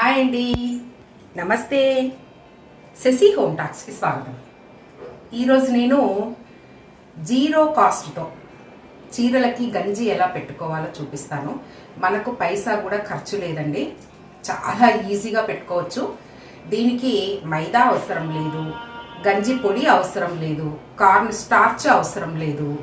Hi అండి. నమస్తే. Shashi home టాక్స్కి స్వాగతం. ఈరోజు నేను జీరో కాస్ట్తో చీరలకి గంజి ఎలా పెట్టుకోవాలో చూపిస్తాను. మనకు పైసా కూడా ఖర్చు లేదండి. చాలా ఈజీగా పెట్టుకోవచ్చు. దీనికి మైదా అవసరం లేదు. గంజి పొడి అవసరం లేదు. కార్న్ స్టార్చ్ అవసరం లేదు.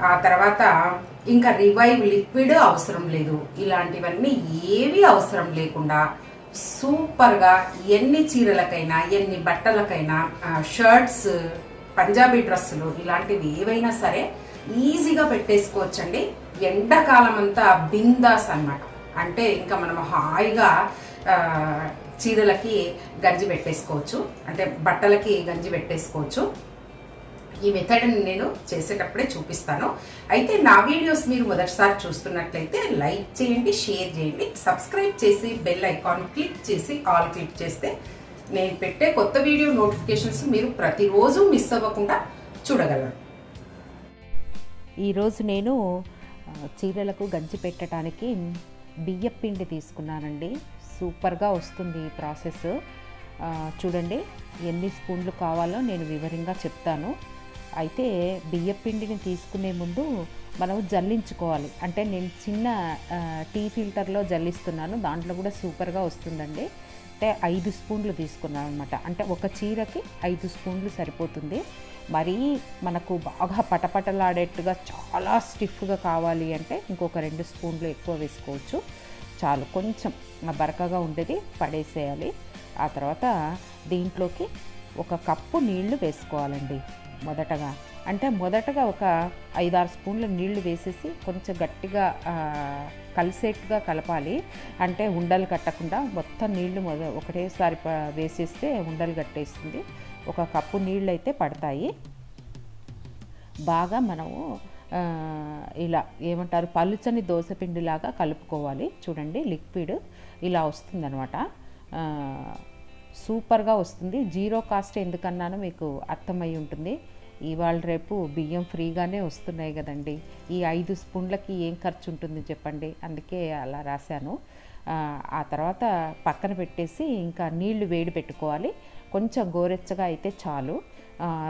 ఆ తర్వాత ఇంకా రివైవ్ లిక్విడ్ అవసరం లేదు. ఇలాంటివన్నీ ఏవి అవసరం లేకుండా సూపర్గా ఎన్ని చీరలకైనా ఎన్ని బట్టలకైనా షర్ట్స్ పంజాబీ డ్రెస్సులు ఇలాంటివి ఏవైనా సరే ఈజీగా పెట్టేసుకోవచ్చండి. ఎండాకాలం అంతా బిందాస్ అన్నమాట. అంటే ఇంకా మనం హాయిగా చీరలకి గంజి పెట్టేసుకోవచ్చు. అంటే బట్టలకి గంజి పెట్టేసుకోవచ్చు. ఈ మెథడ్ని నేను చేసేటప్పుడే చూపిస్తాను. అయితే నా వీడియోస్ మీరు మొదటిసారి చూస్తున్నట్లయితే లైక్ చేయండి షేర్ చేయండి సబ్స్క్రైబ్ చేసి బెల్ ఐకాన్ క్లిక్ చేసి ఆల్ క్లిక్ చేస్తే నేను పెట్టే కొత్త వీడియో నోటిఫికేషన్స్ మీరు ప్రతిరోజు మిస్ అవ్వకుండా చూడగలరు. ఈరోజు నేను చీరలకు గంజి పెట్టడానికి బియ్యం పిండి తీసుకున్నానండి. సూపర్గా వస్తుంది ఈ ప్రాసెస్. చూడండి ఎన్ని స్పూన్లు కావాలో నేను వివరంగా చెప్తాను. అయితే బియ్య పిండిని తీసుకునే ముందు మనం జల్లించుకోవాలి. అంటే నేను చిన్న టీ ఫిల్టర్లో జల్లిస్తున్నాను. దాంట్లో కూడా సూపర్గా వస్తుందండి. అంటే ఐదు స్పూన్లు తీసుకున్నాను అనమాట అంటే ఒక చీరకి ఐదు స్పూన్లు సరిపోతుంది. మరీ మనకు బాగా పటపటలాడేట్టుగా చాలా స్టిఫ్గా కావాలి అంటే ఇంకొక రెండు స్పూన్లు ఎక్కువ వేసుకోవచ్చు. చాలు కొంచెం బరకగా ఉండేది పడేసేయాలి. ఆ తర్వాత దీంట్లోకి ఒక కప్పు నీళ్ళు వేసుకోవాలండి మొదటగా. అంటే మొదటగా ఒక ఐదారు స్పూన్ల నీళ్ళు వేసేసి కొంచెం గట్టిగా కలిసేట్టుగా కలపాలి. అంటే ఉండలు కట్టకుండా మొత్తం నీళ్ళు మొద ఒకటేసారి వేసేస్తే ఉండలు కట్టేస్తుంది. ఒక కప్పు నీళ్ళు అయితే పడతాయి. బాగా మనము ఇలా ఏమంటారు పలుచని దోశపిండిలాగా కలుపుకోవాలి. చూడండి లిక్విడ్ ఇలా వస్తుందనమాట సూపర్గా వస్తుంది. జీరో కాస్ట్ ఎందుకన్నానో మీకు అర్థమై ఉంటుంది. ఇవాళ రేపు బియ్యం ఫ్రీగానే వస్తున్నాయి కదండి. ఈ ఐదు స్పూన్లకి ఏం ఖర్చు ఉంటుంది చెప్పండి? అందుకే అలా రాశాను. ఆ, తర్వాత పక్కన పెట్టేసి ఇంకా నీళ్ళు వేడి పెట్టుకోవాలి. కొంచెం గోరెచ్చగా అయితే చాలు.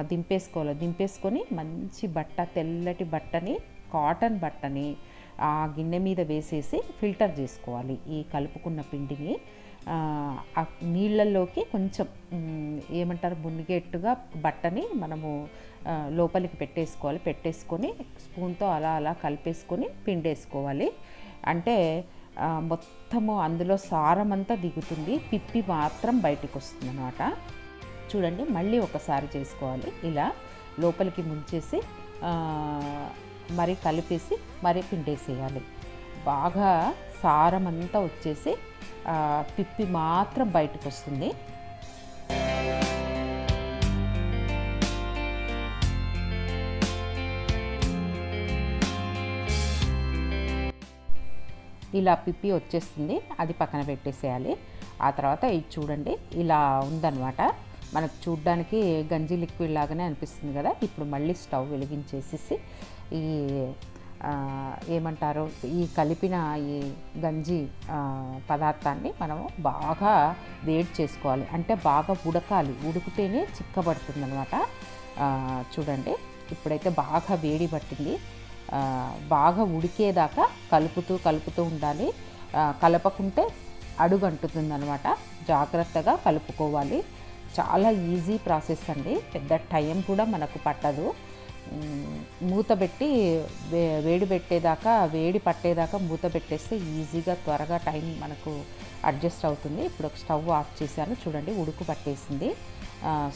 దింపేసుకోవాలి. దింపేసుకొని మంచి బట్ట తెల్లటి బట్టని కాటన్ బట్టని ఆ గిన్నె మీద వేసేసి ఫిల్టర్ చేసుకోవాలి ఈ కలుపుకున్న పిండిని. ఆ, నీళ్ళల్లోకి కొంచెం ఏమంటారు మునిగేట్టుగా బట్టని మనము లోపలికి పెట్టేసుకోవాలి. పెట్టేసుకొని స్పూన్తో అలా అలా కలిపేసుకొని పిండేసుకోవాలి. అంటే మొత్తము అందులో సారం అంతా దిగుతుంది. పిప్పి మాత్రం బయటికి వస్తుంది అనమాట చూడండి మళ్ళీ ఒకసారి చేసుకోవాలి. ఇలా లోపలికి ముంచేసి మరి కలిపేసి మరి పిండేసేయాలి. బాగా సారం అంతా వచ్చేసి పిప్పి మాత్రం బయటకు వస్తుంది ఇలా పిప్పి వచ్చేస్తుంది. అది పక్కన పెట్టేసేయాలి. ఆ తర్వాత ఇది చూడండి ఇలా ఉందన్నమాట. మనకు చూడ్డానికి గంజి లిక్విడ్ లాగానే అనిపిస్తుంది కదా. ఇప్పుడు మళ్ళీ స్టవ్ వెలిగించేసేసి ఈ ఏమంటారు ఈ కలిపిన ఈ గంజి పదార్థాన్ని మనము బాగా వేడి చేసుకోవాలి. అంటే బాగా ఉడకాలి. ఉడికితేనే చిక్కబడుతుంది అనమాట చూడండి. ఇప్పుడైతే బాగా వేడి పట్టింది. బాగా ఉడికేదాకా కలుపుతూ కలుపుతూ ఉండాలి. కలపకుంటే అడుగు అంటుతుంది అనమాట జాగ్రత్తగా కలుపుకోవాలి. చాలా ఈజీ ప్రాసెస్ అండి. పెద్ద టైం కూడా మనకు పట్టదు. మూత పెట్టి వే వేడి పెట్టేదాకా వేడి పట్టేదాకా మూత పెట్టేస్తే ఈజీగా త్వరగా టైం మనకు అడ్జస్ట్ అవుతుంది. ఇప్పుడు ఒక స్టవ్ ఆఫ్ చేశాను. చూడండి ఉడుకు పట్టేసింది.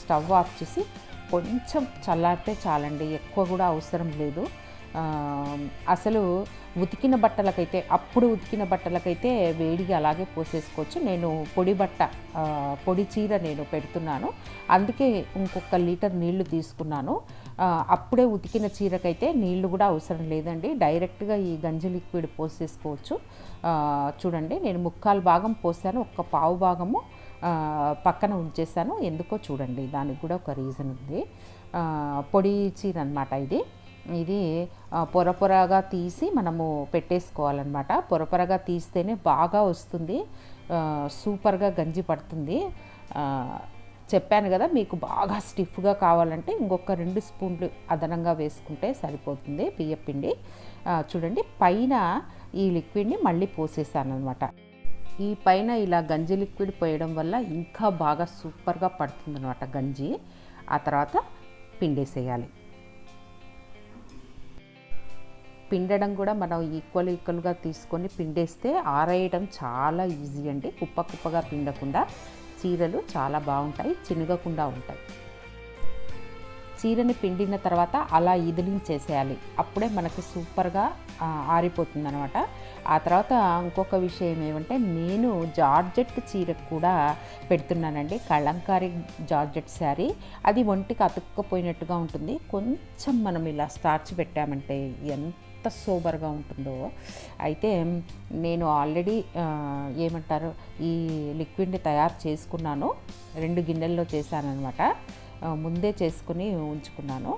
స్టవ్ ఆఫ్ చేసి కొంచెం చల్లారితే చాలండి. ఎక్కువ కూడా అవసరం లేదు. అసలు ఉతికిన బట్టలకైతే అప్పుడు ఉతికిన బట్టలకైతే వేడిగా అలాగే పోసేసుకోవచ్చు. నేను పొడి బట్ట పొడి చీర నేను పెడుతున్నాను. అందుకే ఇంకొక లీటర్ నీళ్ళు తీసుకున్నాను. అప్పుడే ఉతికిన చీరకైతే నీళ్ళు కూడా అవసరం లేదండి. డైరెక్ట్గా ఈ గంజి లిక్విడ్ పోసేసుకోవచ్చు. చూడండి నేను ముక్కాలు భాగం పోసాను ఒక్క పావు భాగము పక్కన ఉంచేసాను. ఎందుకో చూడండి దానికి కూడా ఒక రీజన్ ఉంది. పొడి చీర అనమాట ఇది. ఇది పొరపొరగా పొర పొరగా తీసి మనము పెట్టేసుకోవాలన్నమాట. పొర పొరగా తీస్తేనే బాగా వస్తుంది. సూపర్గా గంజి పడుతుంది. చెప్పాను కదా మీకు బాగా స్టిఫ్గా కావాలంటే ఇంకొక రెండు స్పూన్లు అదనంగా వేసుకుంటే సరిపోతుంది బియ్య పిండి. చూడండి పైన ఈ లిక్విడ్ని మళ్ళీ పోసేసాను అనమాట ఈ పైన ఇలా గంజి లిక్విడ్ పోయడం వల్ల ఇంకా బాగా సూపర్గా పడుతుంది అనమాట గంజి. ఆ తర్వాత పిండేసేయాలి. పిండడం కూడా మనం ఈక్వల్ ఈక్వల్గా తీసుకొని పిండేస్తే ఆరేయడం చాలా ఈజీ అండి. కుప్ప కుప్పగా పిండకుండా చీరలు చాలా బాగుంటాయి చినగకుండా ఉంటాయి. చీరని పిండిన తర్వాత అలా ఇదిలించేసేయాలి అప్పుడే మనకి సూపర్గా ఆరిపోతుంది అనమాట ఆ తర్వాత ఇంకొక విషయం ఏమంటే నేను జార్జెట్ చీరకు కూడా పెడుతున్నానండి. Kalamkari georgette saree. అది ఒంటికి అతుక్కపోయినట్టుగా ఉంటుంది. కొంచెం మనం ఇలా స్టార్చ్ పెట్టామంటే ఎంత ఎంత సూపర్గా ఉంటుందో. అయితే నేను ఆల్రెడీ ఏమంటారు ఈ లిక్విడ్ని తయారు చేసుకున్నాను. రెండు గిన్నెల్లో చేశానమాట ముందే చేసుకుని ఉంచుకున్నాను.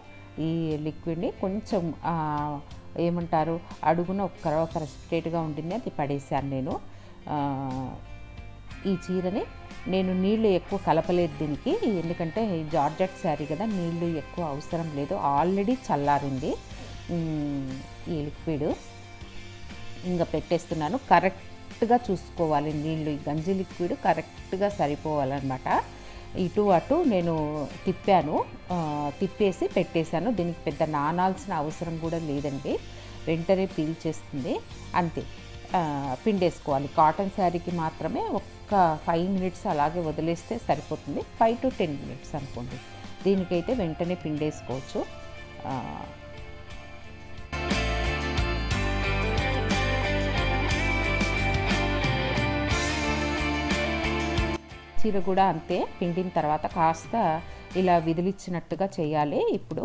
ఈ లిక్విడ్ని కొంచెం ఏమంటారు అడుగున ఒక ఒక రెస్పిటేట్గా ఉండింది. అది పడేశాను నేను. ఈ చీరని నేను నీళ్ళు ఎక్కువ కలపలేదు దీనికి. ఎందుకంటే ఈ జార్జెట్ శారీ కదా నీళ్ళు ఎక్కువ అవసరం లేదు. ఆల్రెడీ చల్లారింది. ఈ లిక్విడ్ ఇంకా పెట్టేస్తున్నాను. కరెక్ట్గా చూసుకోవాలి. నీళ్ళు ఈ గంజి లిక్విడ్ కరెక్ట్గా సరిపోవాలన్నమాట. ఇటు అటు నేను తిప్పాను. తిప్పేసి పెట్టేశాను. దీనికి పెద్ద నానాల్సిన అవసరం కూడా లేదండి. వెంటనే పీల్చేస్తుంది అంతే. పిండేసుకోవాలి. కాటన్ శారీకి మాత్రమే ఒక్క ఫైవ్ మినిట్స్ అలాగే వదిలేస్తే సరిపోతుంది. ఫైవ్ టు టెన్ మినిట్స్ అనుకోండి. దీనికైతే వెంటనే పిండేసుకోవచ్చు. చీర కూడా అంతే పిండిన తర్వాత కాస్త ఇలా విదిలిచ్చినట్టుగా చేయాలి. ఇప్పుడు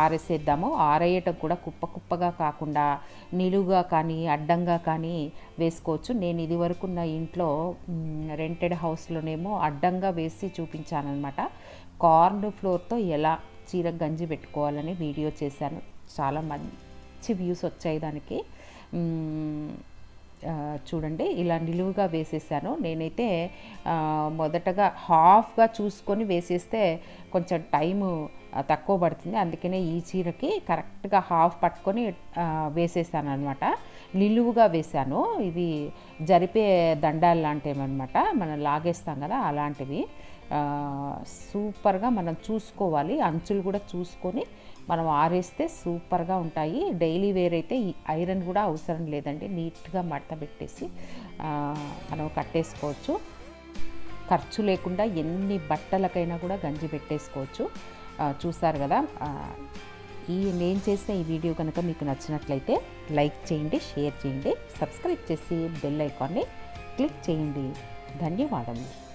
ఆరేసేద్దాము. ఆరేయటం కూడా కుప్ప కుప్పగా కాకుండా నిలువుగా కానీ అడ్డంగా కానీ వేసుకోవచ్చు. నేను ఇదివరకు నా ఇంట్లో రెంటెడ్ హౌస్లోనేమో అడ్డంగా వేసి చూపించానమాట కార్న్ ఫ్లోర్తో ఎలా చీర గంజి పెట్టుకోవాలని వీడియో చేశాను. చాలా మంచి వ్యూస్ వచ్చాయి దానికి. చూడండి ఇలా నిలువుగా వేసేసాను. నేనైతే మొదటగా హాఫ్గా చూసుకొని వేసేస్తే కొంచెం టైము తక్కువ పడుతుంది. అందుకనే ఈ చీరకి కరెక్ట్గా హాఫ్ పట్టుకొని వేసేసాను అనమాట నిలువుగా వేసాను ఇవి జరిపే దండాలు లాంటివి అనమాట మనం లాగేస్తాం కదా అలాంటివి. సూపర్గా మనం చూసుకోవాలి. అంచులు కూడా చూసుకొని మనం ఆరేస్తే సూపర్గా ఉంటాయి. డైలీ వేర్ అయితే ఈ ఐరన్ కూడా అవసరం లేదండి. నీట్గా మడత పెట్టేసి మనం కట్టేసుకోవచ్చు. ఖర్చు లేకుండా ఎన్ని బట్టలకైనా కూడా గంజి పెట్టేసుకోవచ్చు. చూశారు చూసారు కదా ఈ నేను చేసిన ఈ వీడియో కనుక మీకు నచ్చినట్లయితే లైక్ చేయండి షేర్ చేయండి సబ్స్క్రైబ్ చేసి బెల్ ఐకాన్ని క్లిక్ చేయండి. ధన్యవాదములు.